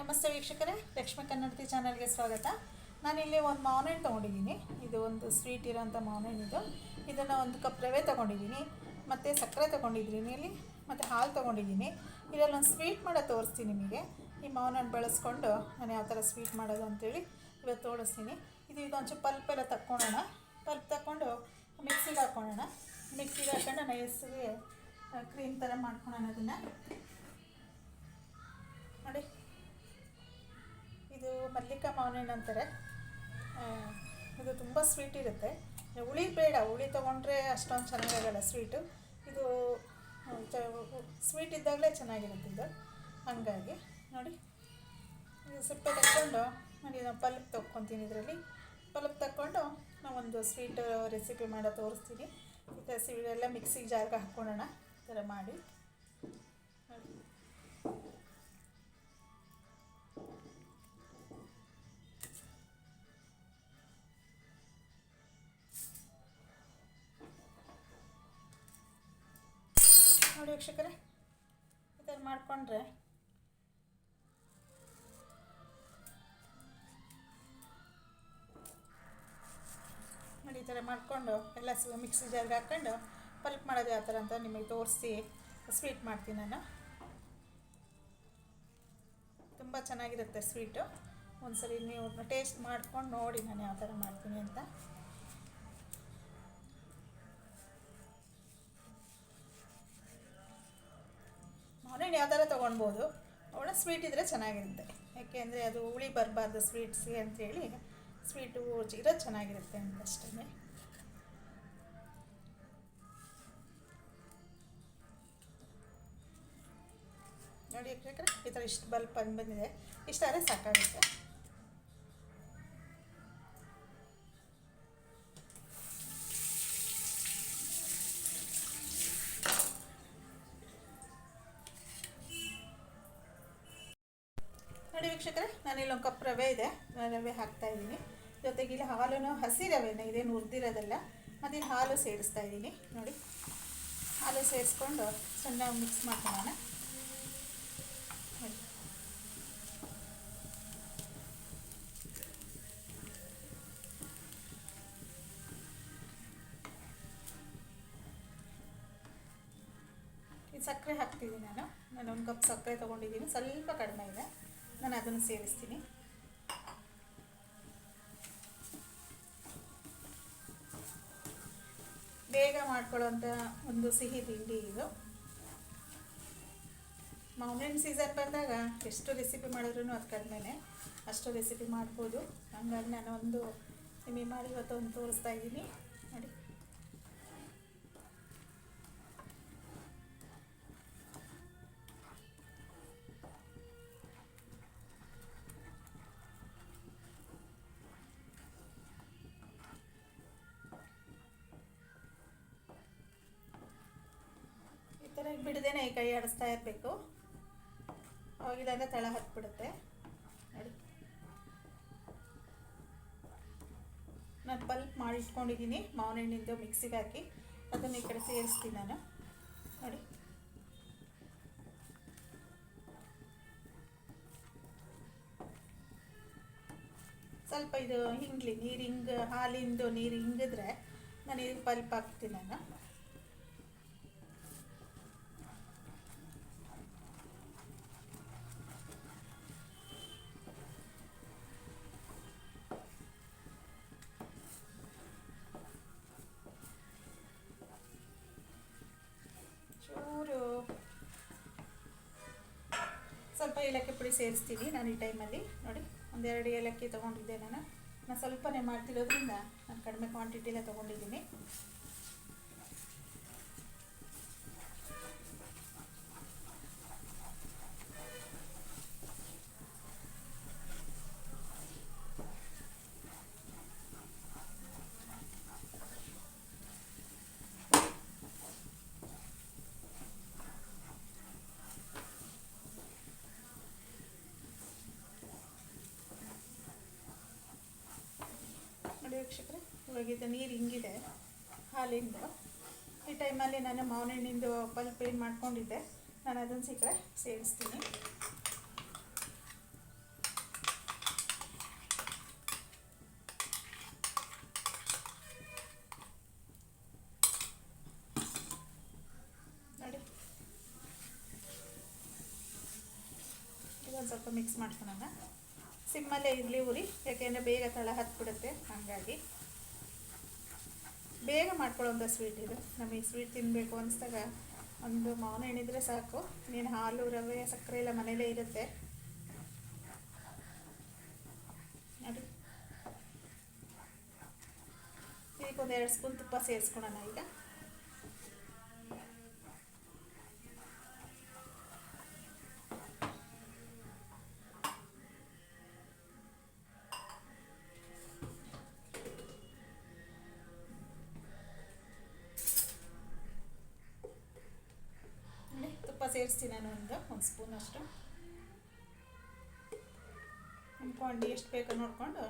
ನಮಸ್ತೆ ವೀಕ್ಷಕರೇ, ಲಕ್ಷ್ಮೀ ಕನ್ನಡತಿ ಚಾನಲ್ಗೆ ಸ್ವಾಗತ. ನಾನಿಲ್ಲಿ ಒಂದು ಮಾವಿನ ತೊಗೊಂಡಿದ್ದೀನಿ. ಇದು ಒಂದು ಸ್ವೀಟ್ ಇರೋಂಥ ಮಾವಿನ ಇದು. ಇದನ್ನು ಒಂದು ಕಪ್ ರವೆ ತೊಗೊಂಡಿದ್ದೀನಿ, ಮತ್ತು ಸಕ್ಕರೆ ತೊಗೊಂಡಿದ್ದೀನಿ ಇಲ್ಲಿ ಮತ್ತು ಹಾಲು ತೊಗೊಂಡಿದ್ದೀನಿ. ಇದರಲ್ಲಿ ಒಂದು ಸ್ವೀಟ್ ಮಾಡೋ ತೋರಿಸ್ತೀನಿ ನಿಮಗೆ. ಈ ಮಾವಿನ ಬಳಸ್ಕೊಂಡು ನಾನು ಯಾವ ಥರ ಸ್ವೀಟ್ ಮಾಡೋದು ಅಂತೇಳಿ ಇವತ್ತು ತೋರಿಸ್ತೀನಿ. ಇದು ಇದೊಂಚು ಪಲ್ಪ್ ಎಲ್ಲ ತಕ್ಕೊಳ್ಳೋಣ ಪಲ್ಪ್ ತಗೊಂಡು ಮಿಕ್ಸಿಗೆ ಹಾಕ್ಕೊಳ್ಳೋಣ. ಮಿಕ್ಸಿಗೆ ಹಾಕೊಂಡು ನೈಸ್ಗೆ ಕ್ರೀಮ್ ಥರ ಮಾಡ್ಕೊಳೋಣ ಅದನ್ನು. ನೋಡಿ. ಇದು ಮಲ್ಲಿಕಾ ಮಾವಿನ ಅಂತಾರೆ. ಇದು ತುಂಬ ಸ್ವೀಟ್ ಇರುತ್ತೆ. ಹುಳಿ ಬೇಡ, ಹುಳಿ ತೊಗೊಂಡ್ರೆ ಅಷ್ಟೊಂದು ಚೆನ್ನಾಗಾಗಲ್ಲ ಸ್ವೀಟು ಇದು ಸ್ವೀಟ್ ಇದ್ದಾಗಲೇ ಚೆನ್ನಾಗಿರುತ್ತೆ ಇದು. ಹಾಗಾಗಿ, ನೋಡಿ. ಇದು ಸಿಪ್ಪೆ ತಗೊಂಡು ನಾನು ಇದನ್ನು ಪಲ್ಪ್ ತೊಗೊತೀನಿ ಇದರಲ್ಲಿ. ಪಲ್ಪ್ ತಕ್ಕೊಂಡು ನಾವೊಂದು ಸ್ವೀಟ್ ರೆಸಿಪಿ ಮಾಡೋ ತೋರಿಸ್ತೀನಿ. ಮತ್ತು ಎಲ್ಲ ಮಿಕ್ಸಿಗೆ ಜಾರ್ಗೆ ಹಾಕ್ಕೊಳ್ಳೋಣ. ಈ ಥರ ಮಾಡಿ. ಈ ಥರ ಮಾಡಿಕೊಂಡ್ರೆ. ನೋಡಿ, ಈ ಥರ ಮಾಡಿಕೊಂಡು, ಎಲ್ಲ ಮಿಕ್ಸಿ ಜಾರ್ಗೆ ಹಾಕ್ಕೊಂಡು ಪಲ್ಪ್ ಮಾಡೋದು ಯಾವ ಥರ ಅಂತ ನಿಮಗೆ ತೋರಿಸಿ, ಸ್ವೀಟ್ ಮಾಡ್ತೀನಿ ನಾನು. ತುಂಬ ಚೆನ್ನಾಗಿರುತ್ತೆ ಸ್ವೀಟು. ಒಂದ್ಸರಿ ನೀವು ಟೇಸ್ಟ್ ಮಾಡ್ಕೊಂಡು ನೋಡಿ ನಾನು ಯಾವ ಥರ ಮಾಡ್ತೀನಿ ಅಂತ. ಯಾವ ಥರ ತೊಗೊಳ್ಬೋದು. ಅವಳ ಸ್ವೀಟ್ ಇದ್ದರೆ ಚೆನ್ನಾಗಿರುತ್ತೆ. ಯಾಕೆ ಅಂದರೆ ಅದು ಹುಳಿ ಬರಬಾರ್ದು ಸ್ವೀಟ್ಸ್ಗೆ ಅಂತೇಳಿ ಸ್ವೀಟು ಇರೋದು ಚೆನ್ನಾಗಿರುತ್ತೆ ಅಂತ ಅಷ್ಟೇ ನೋಡಿ ಈ ಥರ ಇಷ್ಟು ಬಲ್ಪ್ ಬಂದು ಬಂದಿದೆ ಇಷ್ಟಾದರೆ ಸಾಕಾಗುತ್ತೆ. ವೀಕ್ಷಕರೇ, ನಾನಿಲ್ಲಿ ಒಂದು ಕಪ್ ರವೆ ಇದೆ. ರವೆ ಹಾಕ್ತಾ ಇದ್ದೀನಿ. ಜೊತೆಗೆ ಇಲ್ಲಿ ಹಾಲು ಹಸಿ ರವೆನ ಇದೇನು ಹುರಿದಿರೋದಲ್ಲ ಮತ್ತು ಇಲ್ಲಿ ಹಾಲು ಸೇರಿಸ್ತಾ ಇದ್ದೀನಿ. ನೋಡಿ. ಹಾಲು ಸೇರಿಸ್ಕೊಂಡು ಚೆನ್ನಾಗಿ ಮಿಕ್ಸ್ ಮಾಡ್ಕೊಳ್ಳೋಣ. ಸಕ್ಕರೆ ಹಾಕ್ತಿದ್ದೀನಿ ನಾನು. ನಾನು ಒಂದು ಕಪ್ ಸಕ್ಕರೆ ತೊಗೊಂಡಿದ್ದೀನಿ. ಸ್ವಲ್ಪ ಕಡಿಮೆ ಇದೆ. ನಾನು ಅದನ್ನು ಸೇರಿಸ್ತೀನಿ ಬೇಗ ಮಾಡ್ಕೊಳ್ಳೋಂಥ ಒಂದು ಸಿಹಿ ತಿಂಡಿ ಇದು. ಮೌಂಟೇನ್ ಸೀಸನ್ ಬಂದಾಗ ಎಷ್ಟು ರೆಸಿಪಿ ಮಾಡಿದ್ರೂ ಅದು ಕಡಿಮೆನೆ ಅಷ್ಟು ರೆಸಿಪಿ ಮಾಡ್ಬೋದು. ಹಂಗಾಗಿ ನಾನು ಒಂದು ನಿಮಗೆ ಮಾಡಿ ಇವತ್ತು ಒಂದು ತೋರಿಸ್ತಾ ಇದ್ದೀನಿ. ಬಿಡದೇನೆ ಕೈ ಆಡಿಸ್ತಾ ಇರಬೇಕು. ಅವಾಗಿದಾಗ ತಳ ಹತ್ಬಿಡುತ್ತೆ. ನಾನು ಪಲ್ಪ್ ಮಾಡಿಸ್ಕೊಂಡಿದ್ದೀನಿ ಮಾವಿನ ಹಣ್ಣಿಂದು ಮಿಕ್ಸಿಗೆ ಹಾಕಿ. ಅದನ್ನು ಈ ಕಡೆ ಸೇರಿಸ್ತೀನಿ ನಾನು. ನೋಡಿ. ಸ್ವಲ್ಪ ಇದು ಹಿಂಗ್ಲಿ ನೀರು ಹಿಂಗೆ ಹಾಲಿಂದು ನೀರು ಹಿಂಗಿದ್ರೆ ನಾನು ಇದಕ್ಕೆ ಪಲ್ಪ್ ಹಾಕ್ತೀನಿ ನಾನು. ಸೇರಿಸ್ತೀನಿ ನಾನು ಈ ಟೈಮಲ್ಲಿ. ನೋಡಿ, ಒಂದೆರಡು ಏಲಕ್ಕಿ ತೊಗೊಂಡಿದ್ದೆ ನಾನು. ನಾನು ಸ್ವಲ್ಪನೇ ಮಾಡ್ತಿರೋದ್ರಿಂದ ನಾನು ಕಡಿಮೆ ಕ್ವಾಂಟಿಟಿಲೇ ತೊಗೊಂಡಿದ್ದೀನಿ. ವೀಕ್ಷಕರೆ ಇವಾಗ ನೀರು ಹಿಂಗಿದೆ, ಹಾಲಿಂದು. ಈ ಟೈಮಲ್ಲಿ ನಾನು ಮಾವಿನ ಹಣ್ಣಿಂದು ಪಲ್ಪ್ ಏನು ಮಾಡ್ಕೊಂಡಿದ್ದೆ. ನಾನು ಅದನ್ನು ಸಿಕ್ಕರೆ ಸೇರಿಸ್ತೀನಿ ನೋಡಿ. ಸ್ವಲ್ಪ ಮಿಕ್ಸ್ ಮಾಡ್ಕೊಳೋಣ. ಸಿಮ್ಮಲ್ಲೇ ಇರಲಿ ಉರಿ, ಯಾಕೆಂದರೆ ಬೇಗ ತಳ ಹತ್ಬಿಡುತ್ತೆ, ಹಾಗಾಗಿ. ಬೇಗ ಮಾಡ್ಕೊಳ್ಳೋಂಥ ಸ್ವೀಟ್ ಇದು. ನಮಗೆ ಸ್ವೀಟ್ ತಿನ್ನಬೇಕು ಅನಿಸ್ದಾಗ ಒಂದು ಮಾವನ ಹಣ್ಣಿದ್ರೆ ಸಾಕು. ನೀನು ಹಾಲು, ರವೆ, ಸಕ್ಕರೆ ಎಲ್ಲ ಮನೇಲೇ ಇರುತ್ತೆ. ಈಗ ಇದಕ್ಕೊಂದು ಎರಡು ಸ್ಪೂನ್ ತುಪ್ಪ ಸೇರಿಸ್ಕೊಳೋಣ ಈಗ. ಒಂದು ಸ್ಪೂನ್ ಅಷ್ಟು. ಕ್ವಾಂಟಿ ಎಷ್ಟು ಬೇಕೋ ನೋಡಿಕೊಂಡು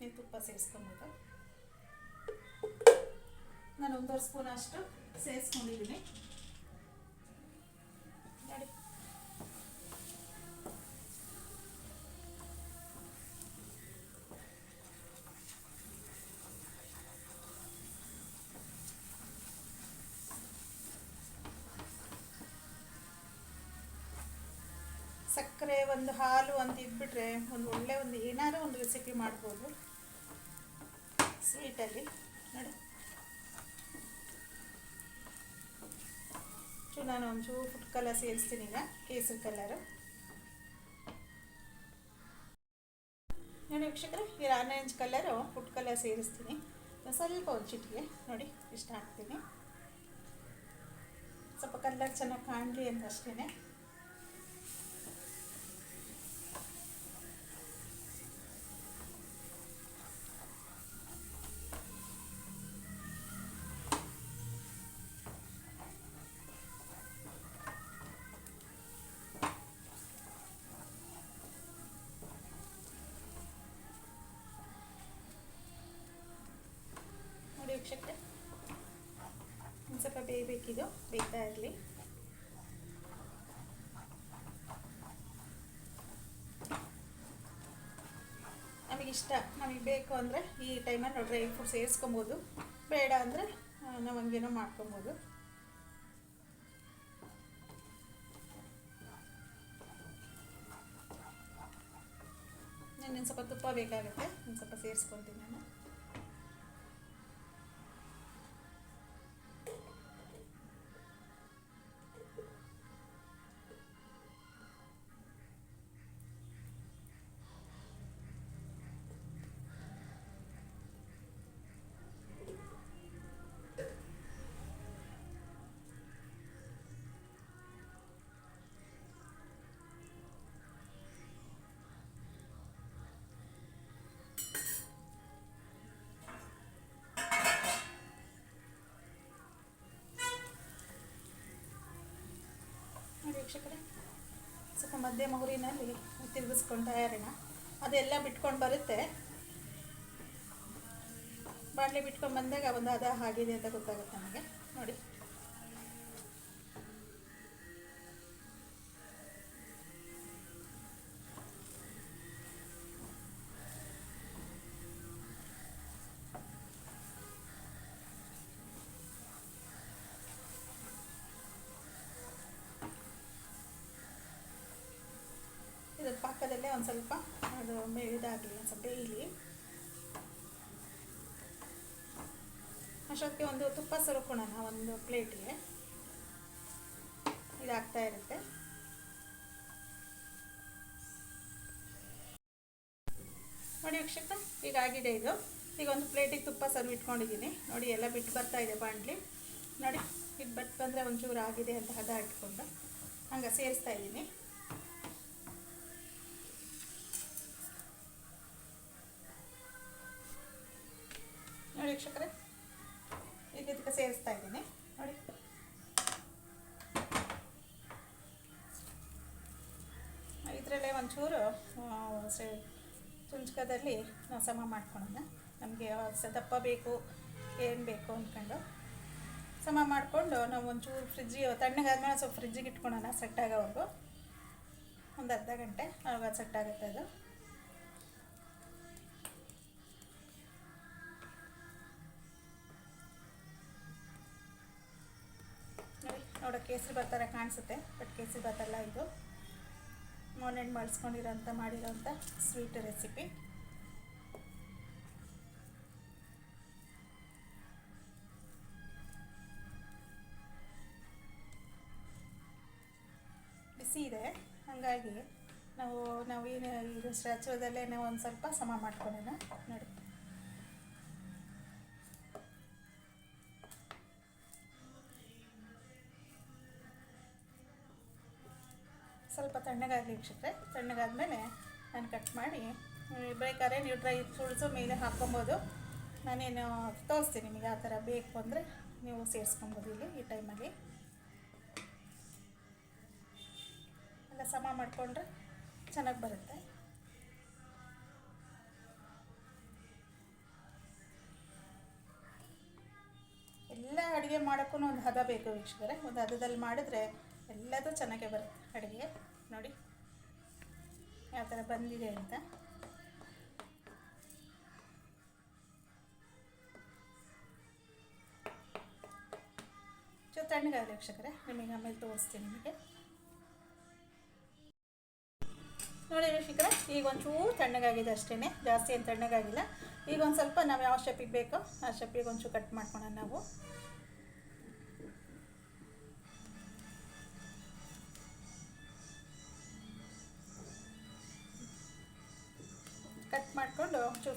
ನೀವು ತುಪ್ಪ ಸೇರಿಸ್ಕೊಬೋದು. ನಾನು ಒಂದೂವರೆ ಸ್ಪೂನ್ ಅಷ್ಟು ಸೇರಿಸ್ಕೊಂಡಿದ್ದೀನಿ. ಸಕ್ಕರೆ ಒಂದು ಹಾಲು ಅಂತ ಇದ್ಬಿಟ್ರೆ ಒಂದು ಒಳ್ಳೆ ಒಂದು ಏನಾದ್ರೂ ಒಂದು ರೆಸಿಪಿ ಮಾಡ್ಬೋದು. ಸ್ವೀಟಲ್ಲಿ ನೋಡಿ. ನಾನು ಒಂಚೂರು ಫುಡ್ ಕಲರ್ ಸೇರಿಸ್ತೀನಿ ಈಗ, ಕೇಸರಿ ಕಲರು ನೋಡಿ ವೀಕ್ಷಕರೇ, ಈ ಆರೆಂಜ್ ಕಲರು ಫುಡ್ ಕಲರ್ ಸೇರಿಸ್ತೀನಿ. ಸ್ವಲ್ಪ ಒಂದು ಚಿಟಿಗೆ ನೋಡಿ ಇಷ್ಟ ಹಾಕ್ತೀನಿ ಸ್ವಲ್ಪ ಕಲರ್ ಚೆನ್ನಾಗಿ ಕಾಣಲಿ ಅಂತ ಅಷ್ಟೇ ವೀಕ್ಷಕರೇ, ಒಂದು ಸ್ವಲ್ಪ ಬೇಯಬೇಕಿದು ಬೇಯ್ತಾ ಇರಲಿ. ನಮಗಿಷ್ಟ, ನಮಗೆ ಬೇಕು ಅಂದರೆ ಈ ಟೈಮಲ್ಲಿ ನಾವು ಡ್ರೈ ಫ್ರೂಟ್ ಸೇರಿಸ್ಕೊಬೋದು. ಬೇಡ ಅಂದರೆ ನಾವು ಹಂಗೇನೋ ಮಾಡ್ಕೊಬೋದು. ಇನ್ನೊಂದು ಸ್ವಲ್ಪ ತುಪ್ಪ ಬೇಕಾಗುತ್ತೆ, ಒಂದು ಸ್ವಲ್ಪ ಸೇರಿಸ್ಕೊಳ್ತೀನಿ ನಾನು. ವೀಕ್ಷಕರೇ ಸ್ವಲ್ಪ ಮಧ್ಯ ಮಗುರಿನಲ್ಲಿ ತಿರುಗಿಸ್ಕೊಂಡು ತಯಾರಿನ. ಅದೆಲ್ಲ ಬಿಟ್ಕೊಂಡು ಬರುತ್ತೆ. ಬಾಣಲೆ ಬಿಟ್ಕೊಂಡು ಬಂದಾಗ ಒಂದು ಅದ ಹಾಗಿದೆ ಅಂತ ಗೊತ್ತಾಗುತ್ತೆ ನಮಗೆ. ನೋಡಿ. ಪಕ್ಕದಲ್ಲೇ ಒಂದು ಸ್ವಲ್ಪ ಅದು ಇದಾಗಲಿ ಒಂದು ಸ್ವಲ್ಪ ಬೇಯಲಿ ಅಷ್ಟೊತ್ತಿಗೆ ಒಂದು ತುಪ್ಪ ಸುರುಕೋಣ ಒಂದು ಪ್ಲೇಟಿಗೆ. ಇದಾಗ್ತಾ ಇರುತ್ತೆ. ನೋಡಿ ವೀಕ್ಷಕ ಈಗ ಆಗಿದೆ ಇದು. ಈಗ ಒಂದು ಪ್ಲೇಟಿಗೆ ತುಪ್ಪ ಸರ್ವ್ ಇಟ್ಕೊಂಡಿದ್ದೀನಿ. ನೋಡಿ, ಎಲ್ಲ ಬಿಟ್ಟು ಬರ್ತಾ ಇದೆ ಬಾಂಡ್ಲಿ. ನೋಡಿ, ಇದು ಬಟ್ ಬಂದರೆ ಒಂಚೂರು ಆಗಿದೆ ಅಂತ ಹದ ಇಟ್ಕೊಂಡು ಹಂಗೆ ಸೇರಿಸ್ತಾ ಇದ್ದೀನಿ. ವೀಕ್ಷಕರೇ ಈಗ ಇದಕ್ಕೆ ಸೇರಿಸ್ತಾ ಇದ್ದೀನಿ. ನೋಡಿ. ಇದರಲ್ಲೇ ಒಂಚೂರು ಚುಂಚಕದಲ್ಲಿ ನಾವು ಸಮ ಮಾಡ್ಕೊಳೋಣ ನಮಗೆ ದಪ್ಪ ಬೇಕು, ಏನು ಬೇಕು ಅಂದ್ಕೊಂಡು ಸಮ ಮಾಡಿಕೊಂಡು ನಾವು ಒಂಚೂರು ಫ್ರಿಜ್ಜಿಗೆ ತಣ್ಣಗಾದ್ಮೇಲೆ ಸ್ವಲ್ಪ ಫ್ರಿಜ್ಜಿಗೆ ಇಟ್ಕೊಳೋಣ ಸೆಟ್ ಒಂದು ಅರ್ಧ ಗಂಟೆ ಅವಾಗ ಸೆಟ್ ಆಗುತ್ತೆ ಅದು. ಕೇಸರಿ ಭಾತ್ ಥರ ಕಾಣಿಸುತ್ತೆ ಬಟ್ ಕೇಸರಿ ಭಾತ್ ಅಲ್ಲ ಇದು. ಮಾರ್ನಿಂಗ್ ಮಾಡಿಸ್ಕೊಂಡಿರೋಂಥ ಮಾಡಿರೋಂಥ ಸ್ವೀಟ್ ರೆಸಿಪಿ ಬಿಸಿ ಇದೆ, ಹಾಗಾಗಿ ನಾವು ನಾವು ಏನು ಇದು ಸ್ಟ್ಯಾಚುದಲ್ಲೇ ಒಂದು ಸ್ವಲ್ಪ ಸಮ ಮಾಡ್ಕೊಳ್ಳೋಣ ನೋಡಿ. ಸ್ವಲ್ಪ ತಣ್ಣಗಾಗಲಿ ವೀಕ್ಷಕರೆ. ತಣ್ಣಗಾದ್ಮೇಲೆ ನಾನು ಕಟ್ ಮಾಡಿ ಬೇಕಾದ್ರೆ ನೀವು ಡ್ರೈ ಫ್ರೂಟ್ಸು ಮೇಲೆ ಹಾಕ್ಕೊಬೋದು. ನಾನೇನು ತೋರಿಸ್ತೀನಿ ನಿಮಗೆ ಆ ಥರ ಬೇಕು ಅಂದರೆ ನೀವು ಸೇರಿಸ್ಕೊಬೋದು ಇಲ್ಲಿ ಈ ಟೈಮಲ್ಲಿ ಎಲ್ಲ ಸಮ ಮಾಡಿಕೊಂಡ್ರೆ ಚೆನ್ನಾಗಿ ಬರುತ್ತೆ. ಎಲ್ಲ ಅಡುಗೆ ಮಾಡೋಕ್ಕೂ ಒಂದು ಹದ ಬೇಕು ವೀಕ್ಷಕರೇ. ಒಂದು ಹದದಲ್ಲಿ ಮಾಡಿದ್ರೆ ಎಲ್ಲದೂ ಚೆನ್ನಾಗೇ ಬರುತ್ತೆ ಅಡುಗೆ. ನೋಡಿ, ಯಾವ ಥರ ಬಂದಿದೆ ಅಂತ. ಸೊ ತಣ್ಣಗಾಗಲಿ ವೀಕ್ಷಕರೇ, ನಿಮಗೆ ಆಮೇಲೆ ತೋರಿಸ್ತೀನಿ ನಿಮಗೆ. ನೋಡಿ ವೀಕ್ಷಕರೇ, ಈಗ ಒಂಚೂರು ತಣ್ಣಗಾಗಿದೆ ಅಷ್ಟೇ ಜಾಸ್ತಿ ಏನು ತಣ್ಣಗಾಗಿಲ್ಲ. ಈಗ ಒಂದು ಸ್ವಲ್ಪ ನಾವು ಯಾವ ಶೇಪಿಗೆ ಬೇಕೋ ಆ ಶೇಪಿಗೆ ಒಂಚೂರು ಕಟ್ ಮಾಡ್ಕೊಳ್ಳೋಣ ನಾವು.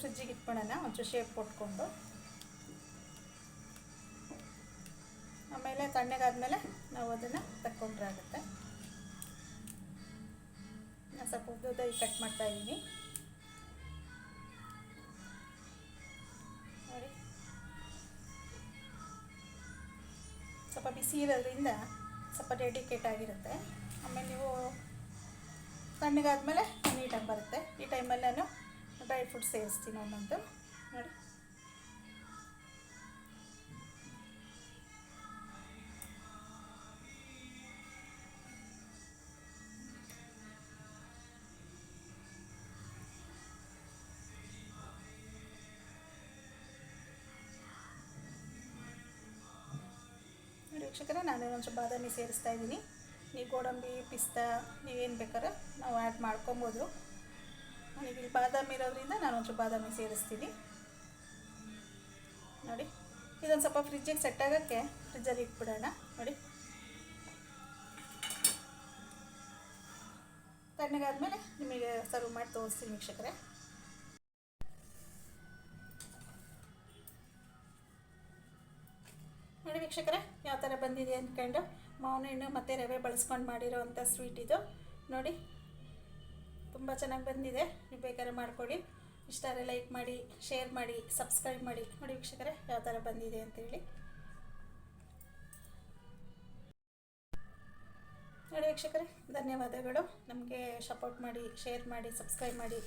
ಫ್ರಿಜ್ಜಿಗೆ ಇಟ್ಕೊಳ್ಳೋಣ ಒಂಚೂರು ಶೇಪ್ ಕೊಟ್ಕೊಂಡು. ಆಮೇಲೆ ತಣ್ಣಗಾದ್ಮೇಲೆ ನಾವು ಅದನ್ನು ತಕ್ಕೊಂಡ್ರೆ ಆಗುತ್ತೆ. ನಾನು ಸ್ವಲ್ಪ ಉದ್ದದಾಗಿ ಕಟ್ ಮಾಡ್ತಾ ಇದ್ದೀನಿ. ನೋಡಿ. ಸ್ವಲ್ಪ ಬಿಸಿ ಇರೋದ್ರಿಂದ ಸ್ವಲ್ಪ ಡೆಡಿಕೇಟ್ ಆಗಿರುತ್ತೆ. ಆಮೇಲೆ ನೀವು ತಣ್ಣಗಾದ್ಮೇಲೆ ನೀಟಾಗಿ ಬರುತ್ತೆ. ಈ ಟೈಮಲ್ಲಿ ನಾನು ಡ್ರೈ ಫ್ರೂಟ್ ಸೇರಿಸ್ತೀನಿ ಒಂದೊಂದು ನೋಡಿ. ವೀಕ್ಷಕರೇ ನಾನು ಒಂಚೂರು ಬಾದಾಮಿ ಸೇರಿಸ್ತಾ ಇದ್ದೀನಿ. ನೀವು ಗೋಡಂಬಿ, ಪಿಸ್ತಾ, ನೀವೇನು ಬೇಕಾದ್ರೆ ನಾವು ಆ್ಯಡ್ ಮಾಡ್ಕೊಬೋದು. ಇಲ್ಲಿ ಬಾದಾಮಿ ಇರೋದ್ರಿಂದ ನಾನು ಒಂಚೂರು ಬಾದಾಮಿ ಸೇರಿಸ್ತೀನಿ. ನೋಡಿ, ಇದೊಂದು ಸ್ವಲ್ಪ ಫ್ರಿಜ್ಜಿಗೆ ಸೆಟ್ ಆಗೋಕ್ಕೆ ಫ್ರಿಜ್ಜಲ್ಲಿ ಇಟ್ಬಿಡೋಣ. ನೋಡಿ. ತಣ್ಣಗಾದ್ಮೇಲೆ ನಿಮಗೆ ಸರ್ವ್ ಮಾಡಿ ತೋರಿಸ್ತೀನಿ ವೀಕ್ಷಕರೇ. ನೋಡಿ ವೀಕ್ಷಕರೇ, ಯಾವ ಥರ ಬಂದಿದೆ ಅಂದ್ಕೊಂಡು ಮಾವಿನ ಹಣ್ಣು ಮತ್ತು ರವೆ ಬಳಸ್ಕೊಂಡು ಮಾಡಿರೋ ಸ್ವೀಟ್ ಇದು. ನೋಡಿ ತುಂಬ ಚೆನ್ನಾಗಿ ಬಂದಿದೆ. ನೀವು ಬೇಕಾದ್ರೆ ಮಾಡಿಕೊಡಿ ಇಷ್ಟ ಆದರೆ ಲೈಕ್ ಮಾಡಿ ಶೇರ್ ಮಾಡಿ ಸಬ್ಸ್ಕ್ರೈಬ್ ಮಾಡಿ. ನೋಡಿ ವೀಕ್ಷಕರೇ, ಯಾವ ಥರ ಬಂದಿದೆ ಅಂತೇಳಿ ನೋಡಿ ವೀಕ್ಷಕರೇ, ಧನ್ಯವಾದಗಳು. ನಮಗೆ ಸಪೋರ್ಟ್ ಮಾಡಿ ಶೇರ್ ಮಾಡಿ ಸಬ್ಸ್ಕ್ರೈಬ್ ಮಾಡಿ.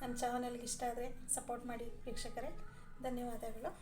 ನಮ್ಮ ಚಾನಲ್ಗೆ ಇಷ್ಟ ಆದರೆ ಸಪೋರ್ಟ್ ಮಾಡಿ ವೀಕ್ಷಕರೇ. ಧನ್ಯವಾದಗಳು.